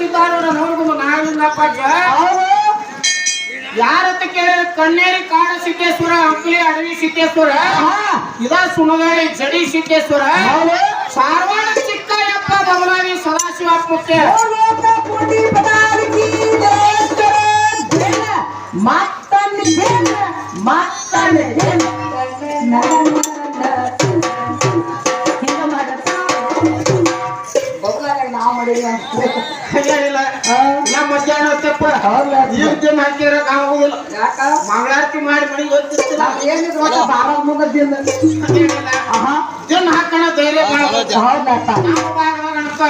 ಸಿದ್ಧಾರೂಢ ನೋಡ್ಕೊಂಡು ಅಜ್ಜ ಹೌದು. ಯಾರತ್ತ ಕೇಳಿದ್ರೆ ಕಣ್ಣೇರಿ ಕಾಡ ಸಿದ್ದೇಶ್ವರ ಅಂಕಲಿ ಅಡವಿ ಸಿದ್ದೇಶ್ವರ ಹಾ. ಇದ ಸುಣಗಾಳಿ ಜಡಿ ಸಿದ್ದೇಶ್ವರ ಹೌದು. ಸಾರವಾಡ ಚಿಕ್ಕಯ್ಯಪ್ಪ ಬದಲಾಗಿ ಸದಾಶಿವ ಮುತ್ತೆ ಲೋಕ ಕೋಟಿ ನಮ್ಮ ಮಧ್ಯಾಹ್ನ ಹೊತ್ತಪ್ಪ ಆಗುದಿಲ್ಲ. ಯಾಕ? ಮಂಗಳಾರತಿ ಮಾಡಿ ಹಾಕೋಣ ಧೈರ್ಯ ಹೌದಪ್ಪ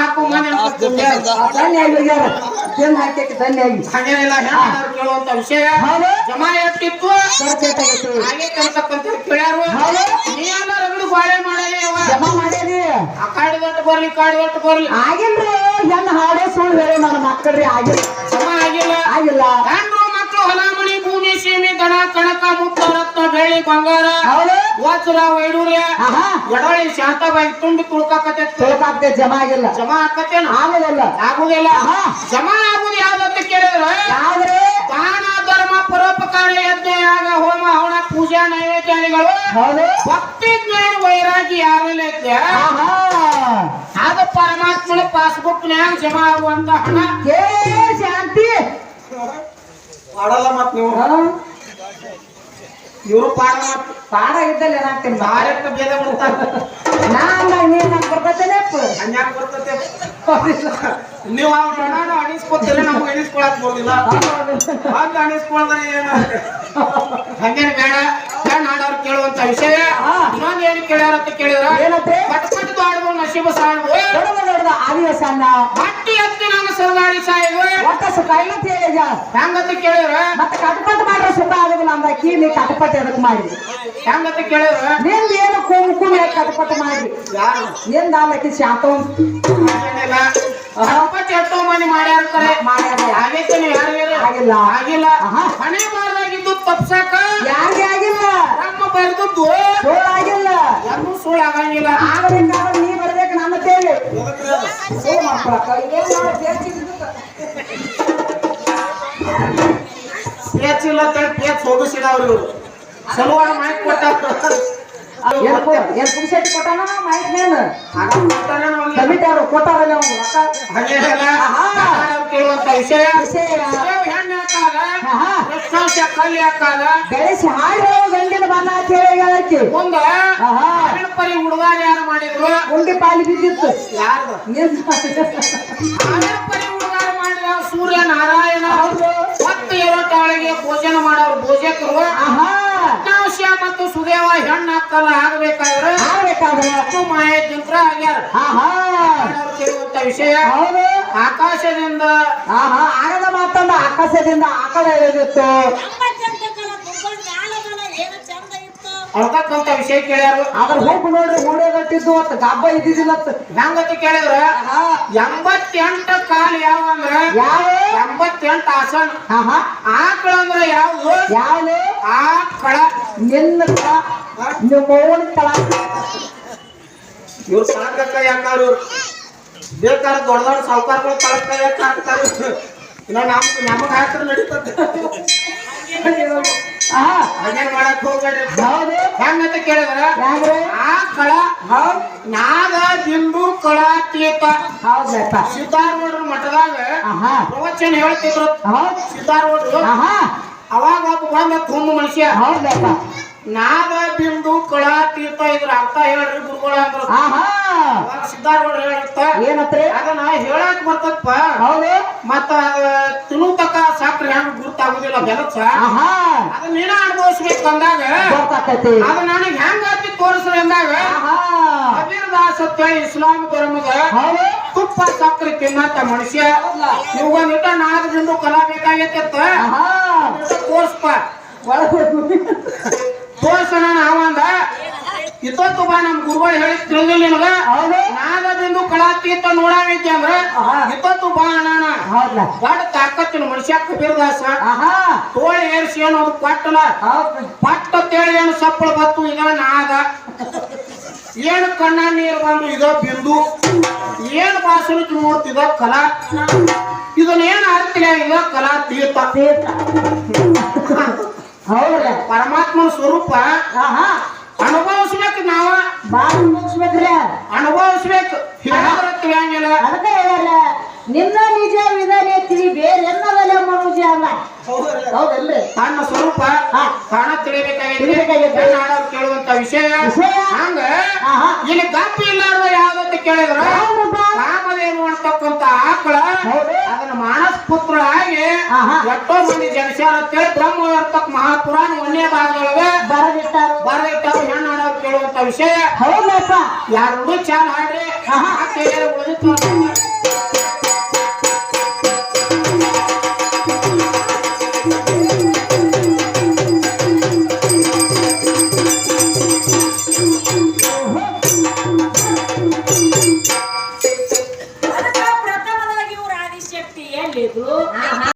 ಹಾಕೋ ಮನೆ ಹಾಕಿ ಹಾಗೇನಿಲ್ಲ ಕೇಳುವಂತ ವಿಷಯ. ಹಾಗೆ ಕೇಳ್ಯಾರು. ನೀ ಎಲ್ಲ ರಗಡು ಬಾಳೆ ಮಾಡಲಿ ಜಮಾ ಆ ಕಾಡಿ ಬರ್ಲಿ ಕಾಡಿ ಬರ್ಲಿ. ಆಗಿಲ್ರಿ ಹೆಣ್ಣು ಹಾಡೇ ಸುಳ್ಳು ಹೇಳಿ ನನ್ನ ಮಕ್ಕಳ್ರಿ ಆಗಿಲ್ಲ. ಆಗಿಲ್ಲ. ಆಗಿಲ್ಲ. ಹೆಣ್ರು ಮಕ್ಕಳು ಹೊಲಮಣಿ ಭೂಮಿ ಸೀಮಿ ಕಣಕ ಮುಕ್ತ ರತ್ನ ಬೆಳ್ಳಿ ಬಂಗಾರ ಹೌದು. ವಜ್ರ ವೈಡೂರ್ಯ ಎಡಳಿ ಶಾಂತವಾಗಿ ತುಂಬಿ ತುಳ್ಕಾಕತ್ತೆ ತಿಳ್ಕಾಗ್ತದೆ ಜಮಾ ಆಗಿಲ್ಲ. ಜಮಾ ಆಕತ್ತೇನ ಆಗೋದಿಲ್ಲ. ಆಗುದಿಲ್ಲ. ಜಮ ಆಗುದು ಯಾವ್ದಂತ ಕೇಳಿದ್ರೆ ಯಾವ್ದ್ರಿ? ದಾನ ಧರ್ಮ ಪರೋಪಕಾರ ಯಜ್ಞ ಯಾಗ ಹೋಮ ಹವನ ಪೂಜಾ ನೈವೇದ್ಯಾದಿಗಳು ಭಕ್ತಿ ಜ್ಞಾನ ಯಾರಲ್ಲಿ ಐತೆ ಆಹಾ! ಅದು ಪರಮಾತ್ಮನ ಪಾಸ್ಬುಕ್ ನ್ಯಾಗ ಜಮಾ ಆಗುವಂತ ಹಣ. ಏ ಶಾಂತಿ! ಮಾಡಲ್ಲ ಮತ್ ನೀವು? ಇವರು ಪಾಡ ಪಾಡ ಇದ್ದಲ್ಲಿ ಏನಾಗ್ತೀನಿ ಭಾರತ ಬೇಗ ಬಿಡ್ತಾರ ನಾ ಅಂದ ನೀನ್ ನಂಗೆ ಬರ್ತೇನೆ ಹಂಗ್ಯಾಕ್ ಬರ್ತತೆ. ನೀವು ಅವ್ರ ಹಣ ಅಣಿಸ್ಕೊತೀರ ನಮ್ಗೆ ಎಣಿಸ್ಕೊಳಕ್ ಬರೋದಿಲ್ಲ. ಹಂಗ ಅಣಿಸ್ಕೊಳ್ದ್ರೆ ಏನು? ಹಂಗೇನ್ ಬೇಡ. ಹಾಡೋರು ಕೇಳುವಂತ ವಿಷಯ. ಇನ್ನೊಂದ್ ಏನ್ ಕೇಳ್ಯಾರ ಅಂತ ಕೇಳಿದ್ರ? ಏನಂತೆ ಪಟ್ ಪಟ್ ದಾಡ್ದು ನಶೀಬ ದೊಡ್ಡ ಆದಿವಾಸನ್ನ ಮಟ್ಟಿ ಎತ್ತಿ ನಾನು ಸರದಾಡಿ ಸಾಯ್ದು ಒಟ್ಟ ಸುಖ ಇಲ್ಲ ತೇಜ ಹೆಂಗಂತ ಕೇಳಿದ್ರ? ಮತ್ತೆ ಕಟ್ಪಟ್ ಮಾಡ್ರೆ ಸುಖ ಆಗೋದಿಲ್ಲ ಅಂದ ಕೀಲಿ ಕಟ್ಪಟ್ ಎದಕ್ ಮಾಡಿದ್ರಿ ಹೆಂಗಂತ ಕೇಳಿದ್ರ? ನಿಂದ ಏನು ಕೂಮ್ ಕೂಮ್ ಯಾಕೆ ಕಟ್ಪಟ್ ಮಾಡ್ರಿ ಯಾರು? ನಿಂದ ಆಲಕ್ಕಿ ಶಾಂತ. ಹಪ್ಪತ್ತು ಎಷ್ಟೋ ಮಂದಿ ಮಾಡ್ಯಾರ ಮಾಡ್ಯಾರ. ಆಗೈತೆ ನೀವು ಯಾರು ಆಗಿಲ್ಲ. ಆಗಿಲ್ಲ. ಹಣೆ ಬಾರ್ದಾಗಿದ್ದು ತಪ್ಸಾಕ? ಯಾರಿಗೆ? ಬರ್ದದ್ದು ಸುಳ್ಳಾಗಿಲ್ಲ. ಆಗಿಲ್ಲ ಎಲ್ಲೂ ಸುಳ್ಳು ಆಗಂಗಿಲ್ಲ ಆಗದಿಂದ ನೀ ಬರ್ಬೇಕು ನನ್ನ ತೇಲಿ ಪೇಚಿಲ್ಲ. ಪೇಚ್ ಹೋಗಿಸಿದ ಅವ್ರು ಸಲುವಾಗಿ ಮಾಡಿ ಕೊಟ್ಟಾರ. ಪುಕ್ಸೆಟ್ ಕೊಟ್ಟಾನ ಮಾಹಿತಿ ನೇನು ಕಮಿಟಿಯವರು ಕೊಟ್ಟಾರಲ್ಲ ಅವ್ನು ಬೆಳೆಸಿ ಹಾಡು ಗಂಡಿನ ಬಣ್ಣ ಅಂತ ಹೇಳಿ ಹೇಳಕ್ಕೆ. ಮುಂದ ಪರಿ ಹುಡುಗಾರ ಯಾರು ಮಾಡಿದ್ರು? ಉಂಡಿ ಪಾಲಿ ಬಿದ್ದಿತ್ತು. ಯಾರು ಪರಿ ಹುಡುಗಾರ ಮಾಡಿದ ಸೂರ್ಯ ನಾರಾಯಣ ಮತ್ತು ಇರೋ ತಾಳಿಗೆ ಭೋಜನ ಮಾಡೋರು ಭೋಜಕರು. ಆಹಾ. ಮತ್ತು ಸುದೇವ ಹೆಣ್ಣು ಆಗ್ಬೇಕಾದ್ರೆ ಆಗಬೇಕಾದ್ರೆ ಆಗ್ಬೇಕಾದ್ರೆ ಮತ್ತು ಜಂತ್ರ ಆಗ್ಯಾರ. ವಿಷಯ? ಹೌದು. ಆಕಾಶದಿಂದ. ಆಹಾ ಆಗದ ಮಾತಂದ ಆಕಾಶದಿಂದ ಆಕಳ ಎಳೆದಿತ್ತು ಅಳ್ತಕ್ಕಂತ ವಿಷಯ ಕೇಳ್ಯಾರು. ಅದ್ರ ಹೋಗಿ ನೋಡ್ರಿ ಮೂಡೇ ಗಟ್ಟಿದ್ದು ಅಂತ ಗಬ್ಬ ಇದ್ದಿದ್ದಿಲ್ಲ. ಹೆಂಗಂತ ಕೇಳಿದ್ರ? ಎಂಬತ್ತೆಂಟ ಎಂಬತ್ತೆಂಟು ಕಾಲ್ ಯಾವ ಅಂದ್ರ? ಯಾವ? ಎಂಬತ್ತೆಂಟು ಆಸನ. ಆಕಳ ಅಂದ್ರ ಯಾವ್ದು? ಯಾವ್ದು? ಕಳ. ನಿನ್ನ ಕ- ನಿಮ್ಮ ಅವ್ವನ ಕಳ. ಇವ್ರು ಕಳಕ ಯಾಕಾರ ಬೇಕಾದ್ರೆ ದೊಡ್ಡ ದೊಡ್ಡ ಸಾವುಕಾರಗಳು ಕಳಕ ಯಾಕೆ ಹಾಕ್ತಾರೆ ಇನ್ನ ನಮ್ ನಮಗ್ ಹಾಕ್ರೆ ನಡೀತದೆ. ಹಾಗೇನ್ ಮಾಡಕ್ ಹೋಗ್ಬೇಡ್ರಿ. ಹೌದು. ಹೆಂಗಂತ ಕೇಳಿದ್ರ ಆ ಕಳ ಹೌದ್. ನಾಗ ದಿಂಬು ಕಳ ತೀತ ಹೌದಪ್ಪ ಸಿದ್ಧಾರೂಢರ ಮಠದಾಗ ಪ್ರವಚನ ಹೇಳ್ತಿದ್ರು. ಆಹಾ. ಅವಾಗ ಒಬ್ಬ ಬಂದ ತುಂಬ ಮನುಷ್ಯ. ಹೌದಪ್ಪ. ನಾಗ ಬಿಂದು ಕಳ ತೀರ್ಥ ಇದ್ರ ಅರ್ಥ ಹೇಳ್ರಿ ಗುರುಗಳ ಅಂದ್ರ. ಸಿದ್ಧಾರ್ಗಳು ಹೇಳಿರ್ತ ಏನತ್ರಿ? ಅದನ್ನ ಹೇಳಕ್ ಬರ್ತಪ್ಪ. ಹೌದು. ಮತ್ತ ಅದ ತಿನ್ನುತಕ್ಕ ಸಕ್ರೆ ಹೆಂಗ್ ಗುರ್ತಾಗುದಿಲ್ಲ ಬೆಲಸ ಅದನ್ನ ನೀನ ಅನುಭವಿಸ್ಬೇಕು ಅಂದಾಗ ಅದ ನನಗೆ ಹೆಂಗ ಆತಿ ತೋರಿಸ್ರಿ ಅಂದಾಗ ಕಬೀರ್ ದಾಸ್ ಅಂತ ಇಸ್ಲಾಂ ಧರ್ಮದ ತುಪ್ಪ ಸಕ್ರೆ ತಿನ್ನಂತ ಮನುಷ್ಯ. ಇವಾಗ ನಾದ ಬಿಂದು ಕಲಾ ಬೇಕಾಗೈತಿತ್ತ ಒಳಗೆ ತೋರ್ಸೋಣ ಅವಂದ ಇತ್ತೊತ್ತು ಬಾ ನಮ್ ಗುರುಗಳು ಹೇಳಿ ತಿಳಿದಿಲ್ಲ ನಿನಗ? ಹೌದು. ನಾಗ ಬಿಂದು ಕಳಾತೀತ ನೋಡಾಗೈತಿ ಅಂದ್ರ. ಇತ್ತೊತ್ತು ಬಾ ಅಣ್ಣ ದೊಡ್ಡ ತಾಕತ್ತಿನ ಮನುಷ್ಯ ಕಬೀರ್ ದಾಸ ಆಹಾ. ತೋಳಿ ಏರ್ಸಿ ಅನ್ನೋದು ಪಟ್ಟಲ ಹೌದು ಪಟ್ಟ ತೇಳಿ ಏನು ಸಪ್ಪಳ ಬತ್ತು ಇದ ನಾಗ. ಏನು ಕಣ್ಣ ನೀರು ಬಂದು ಇದೋ ಬಿಂದು. ಏನು ಭಾಷಣ ನೋಡ್ತಿದ ಕಲಾ. ಇದನ್ನ ಏನ್ ಅರ್ಥಿಲ್ಲ ಇದು ಕಲಾ ತೀರ್ಥ ತೀರ್ಥ ಹೌದಲ್ಲ ಪರಮಾತ್ಮನ ಸ್ವರೂಪ ಆಹಾ. ಅನುಭವಿಸ್ಬೇಕು ನಾವ. ಬಾಳ ಮುಗಿಸ್ಬೇಕ್ರಿ. ಅನುಭವಿಸ್ಬೇಕು. ತಿಳಿಯಂಗಿಲ್ಲ ಅದಕ್ಕೆ ಹೇಳಲ್ಲ. ನಿನ್ನ ನಿಜ ವಿಧಾನ ತಿಳಿ ಬೇರೆ ಅಲ್ಲ. ಮನುಜ ಅಲ್ಲ ಹೌದಲ್ರಿ. ತನ್ನ ಸ್ವರೂಪ. ಕಾಣ ತಿಳಿಬೇಕಾಗೈತೆ. ಕೇಳುವಂತ ವಿಷಯ? ಹಂಗ? ಆಹಾ. ಇಲ್ಲಿ ತಪ್ಪು ಇಲ್ಲಾರ್ದ ಯಾವ್ದಂತ ಕೇಳಿದ್ರ. ಕಾಮದೇನು ಅಂತಕ್ಕಂತ ಆಕಳ ಹೌದು. ಅದನ್ನ ಮಾನಸ್ ಪುತ್ರ ಆಗಿ ಆಹಾ. ಎಷ್ಟೋ ಮಂದಿ ಜನಸ್ಯಾರ ಅಂತೇಳಿ ಬ್ರಹ್ಮ ಇರ್ತಕ್ಕ ಮಹಾಪುರಾಣ ಒಂದೇ ಭಾಗದೊಳಗೆ ಬರದಿಟ್ಟಾರು ಬರದಿಟ್ಟರು ಹೆಣ್ಣು ನಾಡವ್ರು ಕೇಳುವಂತ ವಿಷಯ ಹೌದಪ್ಪ ಯಾರು ಚಾಲ್ ಹಾಡ್ರಿ ಆಹಾ. ಉಳಿದಿತ್ತು